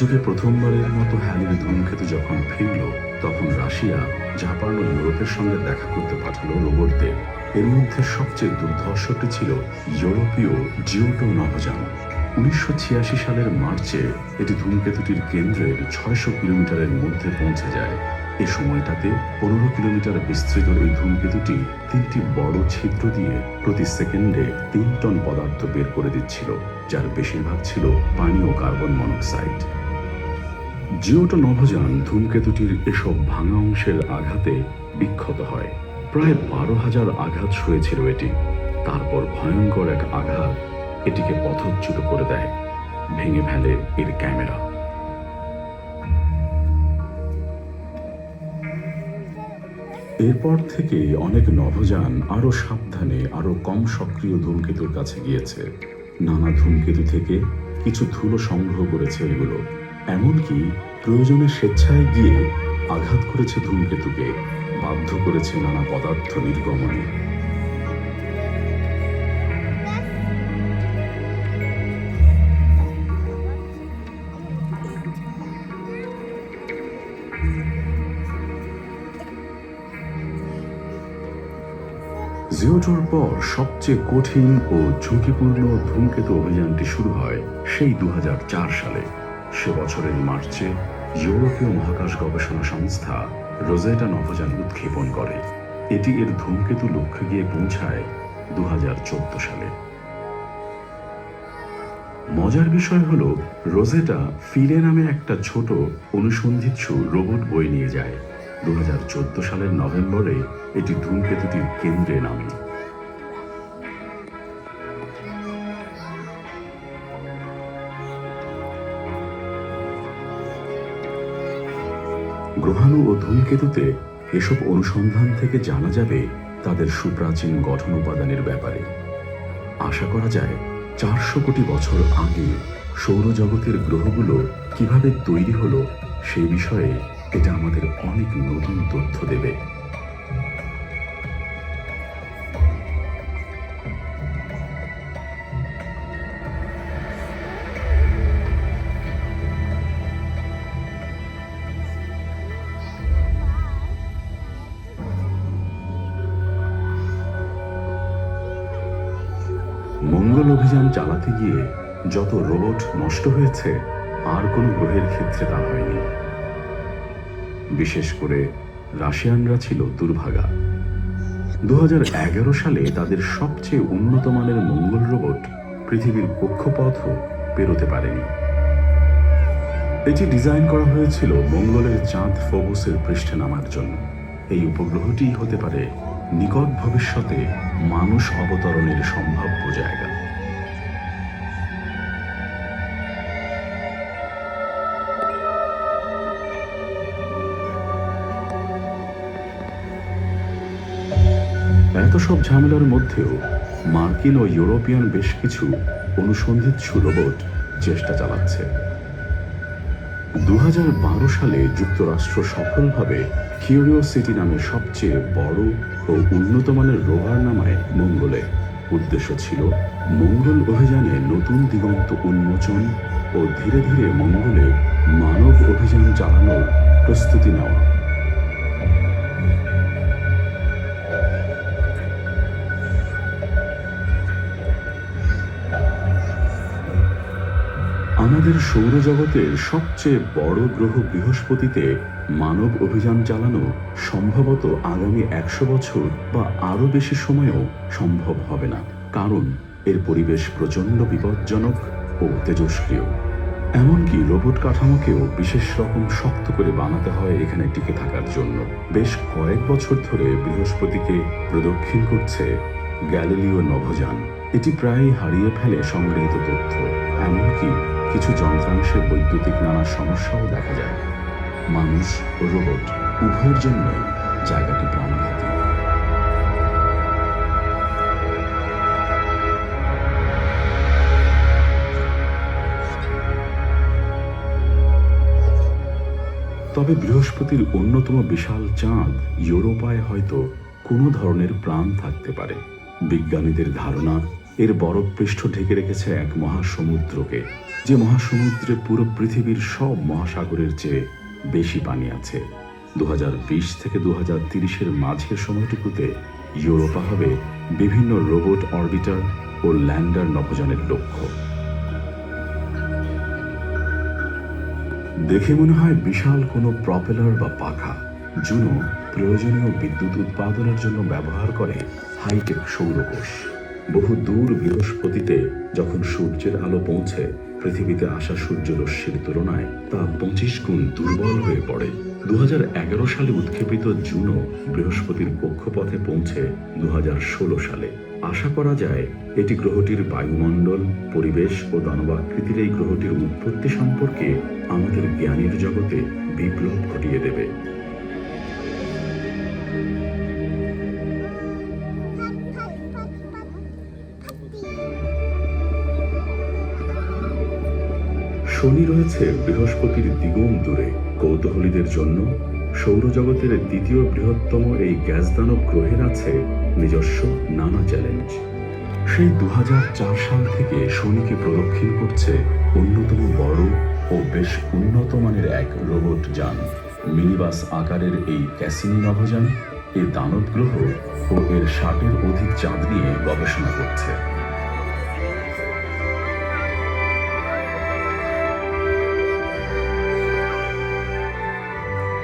যুগে প্রথমবারের মতো হ্যালির ধূমকেতু যখন ফিরল, তখন রাশিয়া জাপান ও ইউরোপের সঙ্গে দেখা করতে পাঠালো রোবটদের। এর মধ্যে সবচেয়ে দুর্ধর্ষটি ছিল ইউরোপীয় জিওটো নভোযান। উনিশশো ছিয়াশি সালের মার্চে এটি ধূমকেতুটির কেন্দ্রের ছয়শো কিলোমিটারের মধ্যে পৌঁছে যায়। এ সময়টাতে পনেরো কিলোমিটার বিস্তৃত এই ধূমকেতুটি তিনটি বড় ছিদ্র দিয়ে প্রতি সেকেন্ডে তিন টন পদার্থ বের করে দিচ্ছিল, যার বেশিরভাগ ছিল পানি ও কার্বন মনোক্সাইড। জিওটো নভোযান ধূমকেতুটির এসব ভাঙা অংশের আঘাতে বিক্ষত হয়। প্রায় বারো হাজার আঘাত সয়েছিল এটি। তারপর ভয়ঙ্কর এক আঘাত এটিকে পথচ্যুত করে দেয়। ভেঙে ফেলে এর ক্যামেরা। এরপর থেকে অনেক নভোযান আরও সাবধানে আরও কম সক্রিয় ধূমকেতুর কাছে গিয়েছে। নানা ধূমকেতু থেকে কিছু ধুলো সংগ্রহ করেছে এগুলো। এমনকি প্রয়োজনে স্বেচ্ছায় গিয়ে আঘাত করেছে ধূমকেতুকে, বাধ্য করেছে নানা পদার্থ নির্গমনে। জিওটোর পর সবচেয়ে কঠিন ও ঝুঁকিপূর্ণ ধূমকেতু অভিযানটি শুরু হয় সেই দু হাজার চার সালে। সে বছরের মার্চে ইউরোপীয় মহাকাশ গবেষণা সংস্থা রোজেটা নভোযান উৎক্ষেপণ করে। এটি এর ধূমকেতু লক্ষ্যে গিয়ে পৌঁছায় দু হাজার চোদ্দ সালে। মজার বিষয় হলো, রোজেটা ফিরে নামে একটা ছোট, অনুসন্ধিৎসু রোবট বই নিয়ে যায়। দু হাজার চোদ্দ সালের নভেম্বরে এটি ধূমকেতুটির কেন্দ্রে নামে। গ্রহাণু ও ধূমকেতুতে এসব অনুসন্ধান থেকে জানা যাবে তাদের সুপ্রাচীন গঠন উপাদানের ব্যাপারে। আশা করা যায় চারশো কোটি বছর আগে সৌরজগতের গ্রহগুলো কীভাবে তৈরি হলো সে বিষয়ে এটা আমাদের অনেক নতুন তথ্য দেবে। মঙ্গল অভিযান চালাতে গিয়ে যত রোবট নষ্ট হয়েছে, আর কোনো গ্রহের ক্ষেত্রে তা হয়নি। বিশেষ করে রাশিয়ানরা ছিল দুর্ভাগা। দু সালে তাদের সবচেয়ে উন্নত মানের মঙ্গল রোবট পৃথিবীর কক্ষপথও পেরোতে পারেনি। এটি ডিজাইন করা হয়েছিল মঙ্গলের চাঁদ ফোবসের পৃষ্ঠে নামার জন্য। এই উপগ্রহটি হতে পারে নিকট ভবিষ্যতে মানুষ অবতরণের সম্ভাব্য জায়গা। এত সব ঝামেলার মধ্যেও মার্কিন ও ইউরোপিয়ান বেশ কিছু অনুসন্ধিৎসু রোবট চেষ্টা চালাচ্ছে। দু হাজার বারো সালে যুক্তরাষ্ট্র সফলভাবে কিউরিওসিটি নামে সবচেয়ে বড় ও উন্নত মানের রোভার নামায় মঙ্গলে। উদ্দেশ্য ছিল মঙ্গল অভিযানে নতুন দিগন্ত উন্মোচন ও ধীরে ধীরে মঙ্গলে মানব অভিযান চালানোর প্রস্তুতি নেওয়া। আমাদের সৌরজগতের সবচেয়ে বড় গ্রহ বৃহস্পতিতে মানব অভিযান চালানো সম্ভবত আগামী একশো বছর বা আরও বেশি সময়েও সম্ভব হবে না, কারণ এর পরিবেশ প্রচণ্ড বিপজ্জনক ও তেজস্ক্রিয়। এমনকি রোবট কাঠামোকেও বিশেষ রকম শক্ত করে বানাতে হয় এখানে টিকে থাকার জন্য। বেশ কয়েক বছর ধরে বৃহস্পতিকে প্রদক্ষিণ করছে গ্যালিলিও নভোযান। এটি প্রায় হারিয়ে ফেলে সংগৃহীত তথ্য। এমনকি কিছু যন্ত্রাংশে বৈদ্যুতিক নানা সমস্যাও দেখা যায়। মানুষ রোবট উভয়ের জন্যই জায়গাটি প্রাণঘাতী। তবে বৃহস্পতির অন্যতম বিশাল চাঁদ ইউরোপায় হয়তো কোনো ধরনের প্রাণ থাকতে পারে। বিজ্ঞানীদের ধারণা, এর বরফ পৃষ্ঠ ঢেকে রেখেছে এক মহাসমুদ্রকে, যে মহাসমুদ্রে পুরো পৃথিবীর সব মহাসাগরের চেয়ে বেশি পানি আছে। দু হাজার বিশ থেকে দু তিরিশের মাঝের সময়টুকুতে ইউরোপা হবে বিভিন্ন রোবট অরবিটার ও ল্যান্ডার নভোযানের লক্ষ্য। দেখে মনে হয় বিশাল কোনো প্রপেলার বা পাখা, জুনো প্রয়োজনীয় বিদ্যুৎ উৎপাদনের জন্য ব্যবহার করে হাইটেক সৌরকোষ। বহু দূর বৃহস্পতিতে যখন সূর্যের আলো পৌঁছে পৃথিবীতে আসা সূর্যরশ্মির তুলনায় তা পঁচিশ গুণ দুর্বল হয়ে পড়ে। দু হাজার এগারো সালে উৎক্ষেপিত জুনো বৃহস্পতির কক্ষপথে পৌঁছে দু হাজার ষোলো সালে। আশা করা যায়, এটি গ্রহটির বায়ুমণ্ডল, পরিবেশ ও দানবাকৃতির এই গ্রহটির উৎপত্তি সম্পর্কে আমাদের জ্ঞানের জগতে বিপ্লব ঘটিয়ে দেবে। শনি রয়েছে বৃহস্পতির দ্বিগুণ দূরে। কৌতূহলীদের জন্য সৌরজগতের দ্বিতীয় বৃহত্তম এই গ্যাস দানব গ্রহের আছে নিজস্ব নানা চ্যালেঞ্জ। সেই দু সাল থেকে শনিকে প্রদক্ষিণ করছে অন্যতম বড় ও বেশ উন্নত মানের এক রোবট যান। মিনিবাস আকারের এই ক্যাসিনি নভোযান এই দানব গ্রহ ও এর ষাটের অধিক চাঁদ নিয়ে গবেষণা করছে।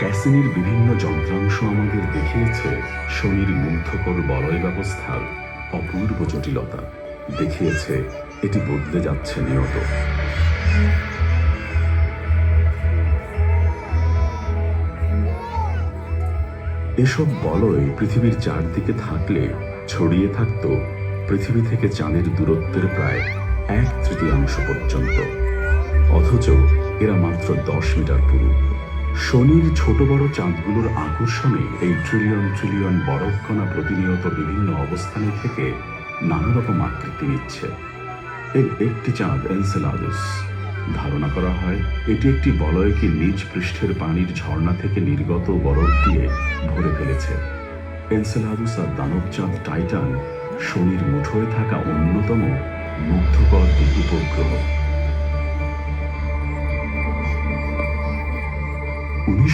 ক্যাসিনির বিভিন্ন যন্ত্রাংশ আমাদের দেখিয়েছে। শনির মুগ্ধকর বলয় ব্যবস্থার অপূর্ব জটিলতা দেখিয়েছে। এটি বদলে যাচ্ছে নিয়ত। এসব বলয় পৃথিবীর চারদিকে থাকলে, ছড়িয়ে থাকত পৃথিবী থেকে চাঁদের দূরত্বের প্রায় এক তৃতীয়াংশ পর্যন্ত। অথচ এরা মাত্র দশ মিটার পুরু। শনির ছোট বড় চাঁদগুলোর আকর্ষণে এই ট্রিলিয়ন ট্রিলিয়ন বরফকণা প্রতিনিয়ত বিভিন্ন অবস্থানে থেকে নানা রকম আকৃতি নিচ্ছে। এর একটি চাঁদ এনসেলাদুস ধারণা করা হয়, এটি একটি বলয়কে নিজ পৃষ্ঠের পানির ঝর্ণা থেকে নির্গত বরফ দিয়ে ভরে ফেলেছে। এনসেলাদুস আর দানব চাঁদ টাইটান শনির মুঠোয় থাকা অন্যতম মুগ্ধকর উপগ্রহ।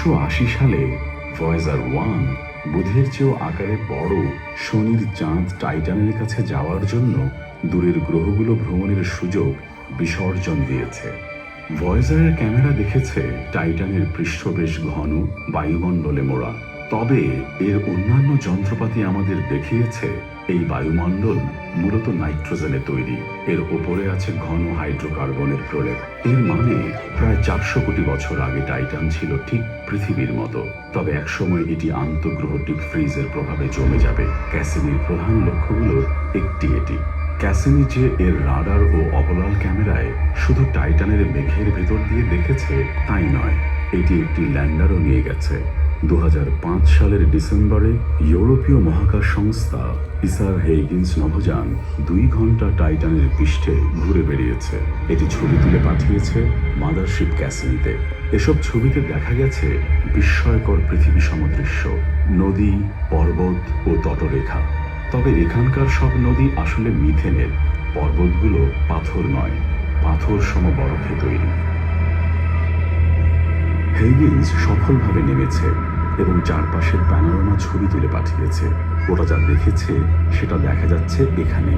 উনিশশো সালে ভয়েজার ওয়ান বুধের চেয়েও আকারে বড় শনির চাঁদ টাইটানের কাছে যাওয়ার জন্য দূরের গ্রহগুলো ভ্রমণের সুযোগ বিসর্জন দিয়েছে। ভয়েজারের ক্যামেরা দেখেছে টাইটানের পৃষ্ঠ বেশ ঘন বায়ুমণ্ডলে মোড়া। তবে এর অন্যান্য যন্ত্রপাতি আমাদের দেখিয়েছে এই বায়ুমণ্ডল মূলত নাইট্রোজেনে তৈরি। এর ওপরে আছে ঘন হাইড্রোকার্বনের প্রলেপ। এর মানে প্রায় চারশো কোটি বছর আগে টাইটান ছিল ঠিক পৃথিবীর মতো। তবে একসময় এটি আন্তঃগ্রহ ডিপ ফ্রিজের প্রভাবে জমে যাবে। ক্যাসিনির প্রধান লক্ষ্যগুলোর একটি এটি। ক্যাসিনি যে এর রাডার ও অবলাল ক্যামেরায় শুধু টাইটানের মেঘের ভেতর দিয়ে দেখেছে, তাই নয়, এটি একটি ল্যান্ডারও নিয়ে গেছে। দু হাজার পাঁচ সালের ডিসেম্বরে ইউরোপীয় মহাকাশ সংস্থা ইসার হেইগিন্স নভোযান দুই ঘণ্টা টাইটানের পৃষ্ঠে ঘুরে বেরিয়েছে এটি ছবি তুলে পাঠিয়েছে মাদারশিপ ক্যাসিনিতে। এসব ছবিতে দেখা গেছে বিস্ময়কর পৃথিবী সমদৃশ্য, নদী, পর্বত ও তটরেখা। তবে এখানকার সব নদী আসলে মিথেনের, পর্বতগুলো পাথর নয়, পাথর সম বরফে তৈরি। হেগিন্স সফলভাবে নেমেছে এবং চারপাশের প্যানোরামা ছবি তুলে পাঠিয়েছে। ওরা যা দেখেছে, সেটা দেখা যাচ্ছে এখানে।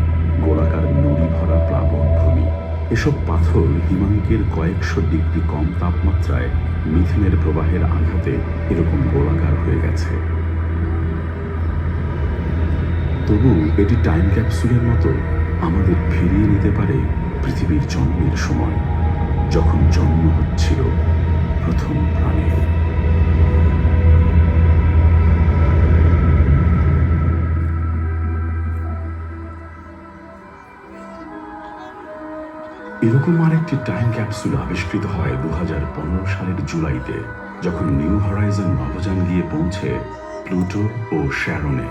গোলাকার নুড়ি ভরা প্লাবন ভূমি। এসব পাথর হিমাঙ্কের কয়েকশো ডিগ্রি কম তাপমাত্রায় মিথেনের প্রবাহের আঘাতে এরকম গোলাকার হয়ে গেছে। তবু এটি টাইম ক্যাপসুলের মতো আমাদের ফিরিয়ে নিতে পারে পৃথিবীর জন্মের সময়, যখন জন্ম হচ্ছিল প্রথম প্রাণের এরকম আরেকটি টাইম ক্যাপসুল আবিষ্কৃত হয় দু হাজার পনেরো সালের জুলাইতে, যখন নিউ হরাইজন নভোযান গিয়ে পৌঁছে প্লুটো ও শ্যারনে।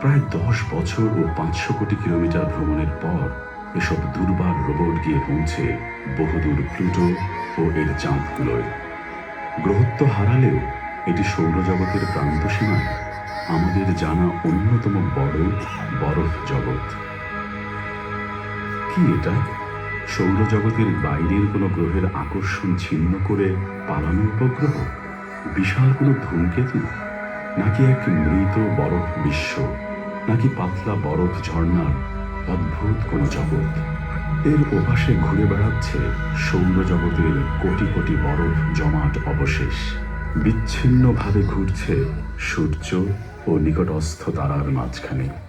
প্রায় দশ বছর ও পাঁচশো কোটি কিলোমিটার ভ্রমণের পর এসব দুর্বার রোবট গিয়ে পৌঁছে বহুদূর প্লুটো ও এর চাঁদগুলোয়। গ্রহত্ব হারালেও এটি সৌরজগতের প্রান্তসীমায় আমাদের জানা অন্যতম বড় বরফ জগৎ। কি এটা? সৌরজগতের বাইরের কোনো গ্রহের আকর্ষণ ছিন্ন করে পালানো উপগ্রহ বিশাল কোনো ধূমকেতু? নাকি এক মৃত বরফ বিশ্ব? নাকি পাতলা বরফ ঝর্ণার অদ্ভুত কোনো জগৎ? এর ওপাশে ঘুরে বেড়াচ্ছে সৌরজগতের কোটি কোটি বরফ জমাট অবশেষ। বিচ্ছিন্নভাবে ঘুরছে সূর্য ও নিকটস্থ তারার মাঝখানে।